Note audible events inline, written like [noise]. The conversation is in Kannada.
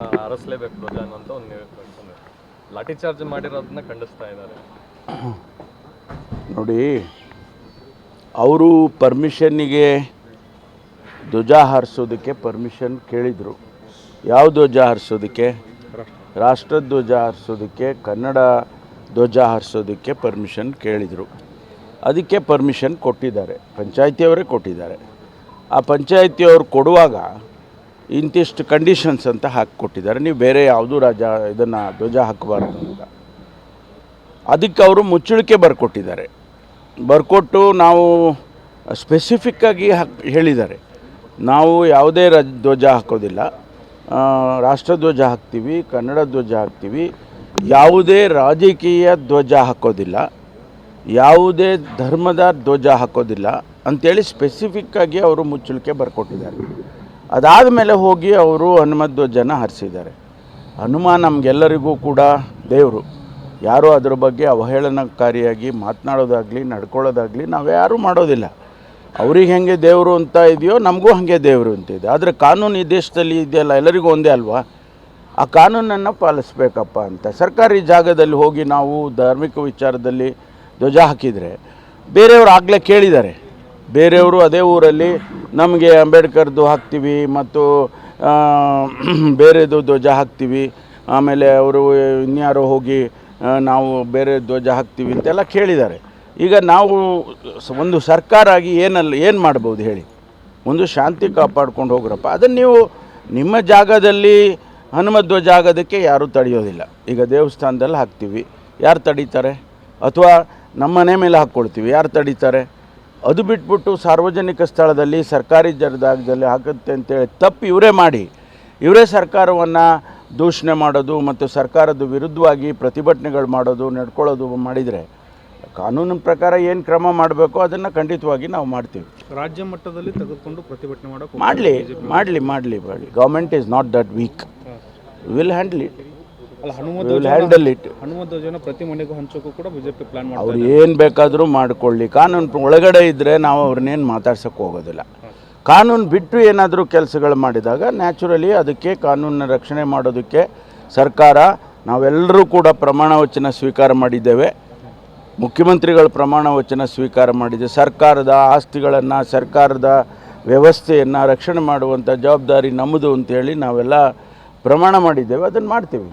ಹರಸ್ಲೇಬೇಕು ಧ್ವಜ ಅಂತ ಒಂದು ಲಾಠಿ ಚಾರ್ಜ್ ಮಾಡಿರೋದನ್ನ ಖಂಡಿಸ್ತಾ ಇದ್ದಾರೆ. ನೋಡಿ, ಅವರು ಪರ್ಮಿಷನ್ನಿಗೆ ಧ್ವಜ ಹಾರಿಸೋದಕ್ಕೆ ಪರ್ಮಿಷನ್ ಕೇಳಿದರು. ಯಾವ ಧ್ವಜ ಹಾರಿಸೋದಕ್ಕೆ? ರಾಷ್ಟ್ರಧ್ವಜ ಹಾರಿಸೋದಕ್ಕೆ, ಕನ್ನಡ ಧ್ವಜ ಹಾರಿಸೋದಕ್ಕೆ ಪರ್ಮಿಷನ್ ಕೇಳಿದರು. ಅದಕ್ಕೆ ಪರ್ಮಿಷನ್ ಕೊಟ್ಟಿದ್ದಾರೆ. ಪಂಚಾಯತಿಯವರೇ ಕೊಟ್ಟಿದ್ದಾರೆ. ಆ ಪಂಚಾಯತಿಯವರು ಕೊಡುವಾಗ ಇಂತಿಷ್ಟು ಕಂಡೀಷನ್ಸ್ ಅಂತ ಹಾಕಿಕೊಟ್ಟಿದ್ದಾರೆ. ನೀವು ಬೇರೆ ಯಾವುದೂ ರಾಜ ಇದನ್ನು ಧ್ವಜ ಹಾಕಬಾರ್ದು ಅಂತ. ಅದಕ್ಕೆ ಅವರು ಮುಚ್ಚಳಿಕೆ ಬರ್ಕೊಟ್ಟಿದ್ದಾರೆ. ಬರ್ಕೊಟ್ಟು ನಾವು ಸ್ಪೆಸಿಫಿಕ್ಕಾಗಿ ಹಾಕ್ ಹೇಳಿದ್ದಾರೆ. ನಾವು ಯಾವುದೇ ರಜ ಧ್ವಜ ಹಾಕೋದಿಲ್ಲ. ರಾಷ್ಟ್ರಧ್ವಜ ಹಾಕ್ತೀವಿ, ಕನ್ನಡ ಧ್ವಜ ಹಾಕ್ತೀವಿ. ಯಾವುದೇ ರಾಜಕೀಯ ಧ್ವಜ ಹಾಕೋದಿಲ್ಲ. ಯಾವುದೇ ಧರ್ಮದ ಧ್ವಜ ಹಾಕೋದಿಲ್ಲ. ಅಂಥೇಳಿ ಸ್ಪೆಸಿಫಿಕ್ಕಾಗಿ ಅವರು ಮುಚ್ಚಳಿಕೆ ಬರ್ಕೊಟ್ಟಿದ್ದಾರೆ. ಅದಾದ ಮೇಲೆ ಹೋಗಿ ಅವರು ಹನುಮದ್ದು ಜನ ಹರಿಸಿದ್ದಾರೆ. ಹನುಮ ನಮಗೆಲ್ಲರಿಗೂ ಕೂಡ ದೇವರು. ಯಾರೂ ಅದ್ರ ಬಗ್ಗೆ ಅವಹೇಳನಕಾರಿಯಾಗಿ ಮಾತನಾಡೋದಾಗಲಿ, ನಡ್ಕೊಳ್ಳೋದಾಗಲಿ ನಾವು ಯಾರೂ ಮಾಡೋದಿಲ್ಲ. ಅವ್ರಿಗೆ ಹೆಂಗೆ ದೇವರು ಅಂತ ಇದೆಯೋ ನಮಗೂ ಹಾಗೆ ದೇವರು ಅಂತ ಇದೆ. ಆದರೆ ಕಾನೂನು ಈ ದೇಶದಲ್ಲಿ ಇದೆಯಲ್ಲ, ಎಲ್ಲರಿಗೂ ಒಂದೇ ಅಲ್ವಾ? ಆ ಕಾನೂನನ್ನು ಪಾಲಿಸ್ಬೇಕಪ್ಪ ಅಂತ. ಸರ್ಕಾರಿ ಜಾಗದಲ್ಲಿ ಹೋಗಿ ನಾವು ಧಾರ್ಮಿಕ ವಿಚಾರದಲ್ಲಿ ಧ್ವಜ ಹಾಕಿದರೆ ಬೇರೆಯವರು ಆಗಲೇ ಕೇಳಿದ್ದಾರೆ. ಬೇರೆಯವರು ಅದೇ ಊರಲ್ಲಿ ನಮಗೆ ಅಂಬೇಡ್ಕರ್ದು ಹಾಕ್ತೀವಿ ಮತ್ತು [clears throat] ಬೇರೆದು ಧ್ವಜ ಹಾಕ್ತೀವಿ. ಆಮೇಲೆ ಅವರು ಇನ್ಯಾರೋ ಹೋಗಿ ನಾವು ಬೇರೆ ಧ್ವಜ ಹಾಕ್ತೀವಿ ಅಂತೆಲ್ಲ ಕೇಳಿದ್ದಾರೆ. ಈಗ ನಾವು ಒಂದು ಸರ್ಕಾರ ಆಗಿ ಏನಲ್ಲ ಏನು ಮಾಡ್ಬೋದು ಹೇಳಿ? ಒಂದು ಶಾಂತಿ ಕಾಪಾಡ್ಕೊಂಡು ಹೋಗ್ರಪ್ಪ. ಅದನ್ನು ನೀವು ನಿಮ್ಮ ಜಾಗದಲ್ಲಿ ಹನುಮ ಧ್ವಜ ಆಗೋದಕ್ಕೆ ಯಾರೂ ತಡೆಯೋದಿಲ್ಲ. ಈಗ ದೇವಸ್ಥಾನದಲ್ಲಿ ಹಾಕ್ತೀವಿ. ಯಾರು ತಡೀತಾರೆ? ಅಥವಾ ನಮ್ಮನೆ ಮೇಲೆ ಹಾಕ್ಕೊಳ್ತೀವಿ. ಯಾರು ತಡೀತಾರೆ? ಅದು ಬಿಟ್ಬಿಟ್ಟು ಸಾರ್ವಜನಿಕ ಸ್ಥಳದಲ್ಲಿ ಸರ್ಕಾರಿ ಜರ್ದಾಗದಲ್ಲಿ ಹಾಕುತ್ತೆ ಅಂತೇಳಿ ತಪ್ಪು ಇವರೇ ಮಾಡಿ. ಇವರೇ ಸರ್ಕಾರವನ್ನು ದೂಷಣೆ ಮಾಡೋದು ಮತ್ತು ಸರ್ಕಾರದ ವಿರುದ್ಧವಾಗಿ ಪ್ರತಿಭಟನೆಗಳು ಮಾಡೋದು ನಡ್ಕೊಳ್ಳೋದು ಮಾಡಿದರೆ ಕಾನೂನಿನ ಪ್ರಕಾರ ಏನು ಕ್ರಮ ಮಾಡಬೇಕೋ ಅದನ್ನು ಖಂಡಿತವಾಗಿ ನಾವು ಮಾಡ್ತೀವಿ. ರಾಜ್ಯ ಮಟ್ಟದಲ್ಲಿ ತೆಗೆದುಕೊಂಡು ಪ್ರತಿಭಟನೆ ಮಾಡೋಕೆ ಮಾಡಲಿ ಮಾಡಲಿ ಮಾಡಲಿ ಮಾಡಲಿ. Government is not that weak will handle it handle it ಪ್ರತಿ ಮನೆಗೂ ಹಂಚೋಕ್ಕೂ ಕೂಡ ಬಿಜೆಪಿ ಪ್ಲಾನ್ ಮಾಡಿ ಅವ್ರು ಏನು ಬೇಕಾದರೂ ಮಾಡ್ಕೊಳ್ಳಿ. ಕಾನೂನು ಒಳಗಡೆ ಇದ್ದರೆ ನಾವು ಅವ್ರನ್ನೇನು ಮಾತಾಡ್ಸೋಕ್ಕೆ ಹೋಗೋದಿಲ್ಲ. ಕಾನೂನು ಬಿಟ್ಟು ಏನಾದರೂ ಕೆಲಸಗಳು ಮಾಡಿದಾಗ ನ್ಯಾಚುರಲಿ ಅದಕ್ಕೆ ಕಾನೂನನ್ನ ರಕ್ಷಣೆ ಮಾಡೋದಕ್ಕೆ ಸರ್ಕಾರ ನಾವೆಲ್ಲರೂ ಕೂಡ ಪ್ರಮಾಣ ವಚನ ಸ್ವೀಕಾರ ಮಾಡಿದ್ದೇವೆ. ಮುಖ್ಯಮಂತ್ರಿಗಳು ಪ್ರಮಾಣ ವಚನ ಸ್ವೀಕಾರ ಮಾಡಿದೆ. ಸರ್ಕಾರದ ಆಸ್ತಿಗಳನ್ನು ಸರ್ಕಾರದ ವ್ಯವಸ್ಥೆಯನ್ನು ರಕ್ಷಣೆ ಮಾಡುವಂಥ ಜವಾಬ್ದಾರಿ ನಮ್ಮದು ಅಂತೇಳಿ ನಾವೆಲ್ಲ ಪ್ರಮಾಣ ಮಾಡಿದ್ದೇವೆ. ಅದನ್ನು ಮಾಡ್ತೀವಿ.